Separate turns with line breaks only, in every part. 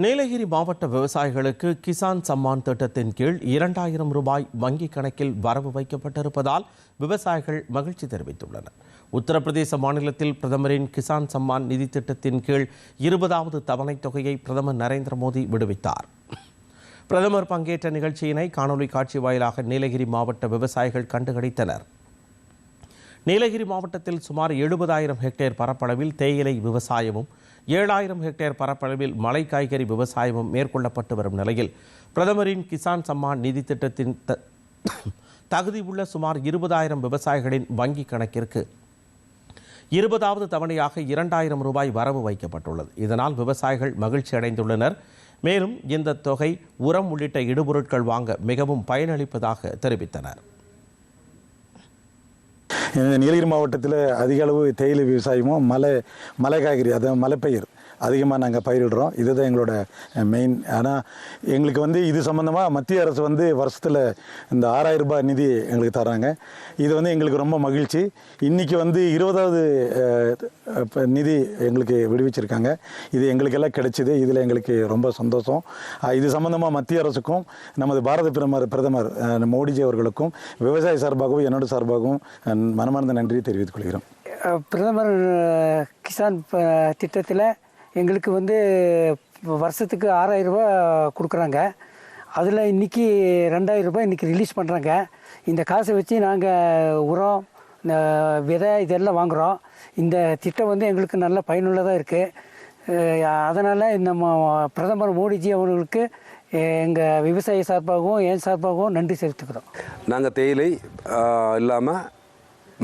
நீலகிரி மாவட்ட விவசாயிகளுக்கு கிசான் சம்மான் திட்டத்தின் கீழ் இரண்டாயிரம் ரூபாய் வங்கிக் கணக்கில் வரவு வைக்கப்பட்டிருப்பதால் விவசாயிகள் மகிழ்ச்சி தெரிவித்துள்ளனர். உத்தரப்பிரதேச மாநிலத்தில் பிரதமரின் கிசான் சம்மான் நிதி திட்டத்தின் கீழ் இருபதாவது தவணைத் தொகையை பிரதமர் நரேந்திர மோடி விடுவித்தார். பிரதமர் பங்கேற்ற நிகழ்ச்சியினை காணொலி காட்சி வாயிலாக நீலகிரி மாவட்ட விவசாயிகள் கண்டுகளித்தனர். நீலகிரி மாவட்டத்தில் சுமார் எழுபதாயிரம் ஹெக்டேர் பரப்பளவில் தேயிலை விவசாயமும் ஏழாயிரம் ஹெக்டேர் பரப்பளவில் மலை காய்கறி விவசாயமும் மேற்கொள்ளப்பட்டு வரும் நிலையில் பிரதமரின் கிசான் சம்மான் நிதி திட்டத்தின் த- தகுதி உள்ள சுமார் இருபதாயிரம் விவசாயிகளின் வங்கி கணக்கிற்கு இருபதாவது தவணையாக இரண்டாயிரம் ரூபாய் வரவு வைக்கப்பட்டுள்ளது. இதனால் விவசாயிகள் மகிழ்ச்சி அடைந்துள்ளனர். மேலும் இந்த தொகை உரம் உள்ளிட்ட இடுபொருட்கள் வாங்க மிகவும் பயனளிப்பதாக தெரிவித்தனர்.
நீலகிரி மாவட்டத்தில் அதிக அளவு தேயிலை விவசாயமும் மலை மலை காய்கறி அதாவது மலைப்பயிர் அதிகமாக நாங்கள் பயிரிடுறோம். இதுதான் எங்களோட மெயின் ஆனால் எங்களுக்கு வந்து இது சம்மந்தமாக மத்திய அரசு வந்து வருஷத்தில் இந்த ஆறாயிரம் ரூபாய் நிதி எங்களுக்கு தராங்க. இது வந்து எங்களுக்கு ரொம்ப மகிழ்ச்சி. இன்றைக்கி வந்து இருபதாவது நிதி எங்களுக்கு விடுவிச்சிருக்காங்க. இது எங்களுக்கெல்லாம் கிடைச்சிது. இதில் எங்களுக்கு ரொம்ப சந்தோஷம். இது சம்மந்தமாக மத்திய அரசுக்கும் நமது பாரத பிரதமர் பிரதமர் மோடிஜி அவர்களுக்கும் விவசாய சார்பாகவும் என்னோட சார்பாகவும் மனமார்ந்த நன்றியை தெரிவித்துக் கொள்கிறோம்.
பிரதமர் கிசான் திட்டத்தில் எங்களுக்கு வந்து வருஷத்துக்கு ஆறாயிரம் ரூபாய் கொடுக்குறாங்க. அதில் இன்றைக்கி ரெண்டாயிரம் ரூபாய் இன்றைக்கி ரிலீஸ் பண்ணுறாங்க இந்த காசை வச்சு நாங்கள் உரம் விதை இதெல்லாம் வாங்குகிறோம் இந்த திட்டம் வந்து எங்களுக்கு நல்ல பயனுள்ளதாக இருக்குது அதனால் நம்ம பிரதமர் மோடிஜி அவர்களுக்கு எங்கள் விவசாய சார்பாகவும் என் சார்பாகவும் நன்றி செலுத்துக்கிறோம்
நாங்கள் தேயிலை இல்லாமல்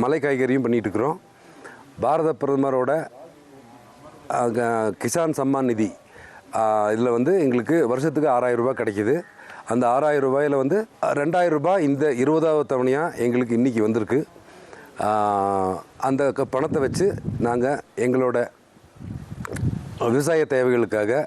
மலை காய்கறியும் பண்ணிகிட்டு இருக்கிறோம். பாரத பிரதமரோட கிசான் சம்மான் நிதி. இதில் வந்து எங்களுக்கு வருஷத்துக்கு ஆறாயிரம் ரூபாய் கிடைக்கிது. அந்த ஆறாயிரம் ரூபாயில் வந்து ரெண்டாயிரம் ரூபாய் இந்த இருபதாவது தவணையாக எங்களுக்கு இன்றைக்கி வந்திருக்கு. அந்த க- பணத்தை வச்சு நாங்கள் எங்களோட விவசாய தேவைகளுக்காக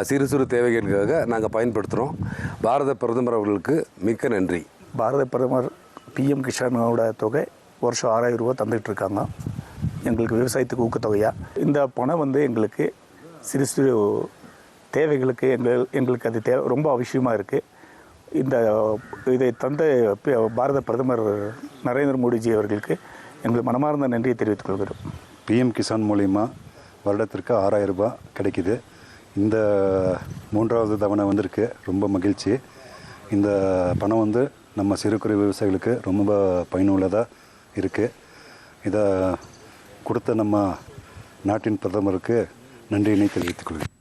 சிறு சிறு தேவைகளுக்காக நாங்கள் பயன்படுத்துகிறோம் பாரத பிரதமர் அவர்களுக்கு மிக்க நன்றி.
பாரத பிரதமர் பிஎம் கிஷானோட தொகை வருஷம் ஆறாயிரம் ரூபா தந்துகிட்ருக்காங்க எங்களுக்கு விவசாயத்துக்கு ஊக்கத்தொகையாக இந்த பணம் வந்து எங்களுக்கு சிறு சிறு தேவைகளுக்கு எங்கள் எங்களுக்கு அது தேவை ரொம்ப அவசியமாக இருக்குது இந்த இதை தந்த பாரத பிரதமர் நரேந்திர மோடிஜி அவர்களுக்கு எங்கள் மனமார்ந்த நன்றியை தெரிவித்துக் கொள்கிறோம்.
பிஎம் கிசான் மூலிமா வருடத்திற்கு ஆறாயிரம் ரூபாய் கிடைக்குது. இந்த மூன்றாவது தவணை வந்திருக்கு. ரொம்ப மகிழ்ச்சி. இந்த பணம் வந்து நம்ம சிறு குறு விவசாயிகளுக்கு ரொம்ப பயனுள்ளதாக இருக்குது இதை கொடுத்த நம்ம நாட்டின் பிரதமருக்கு நன்றியினை தெரிவித்துக் கொள்கிறேன்.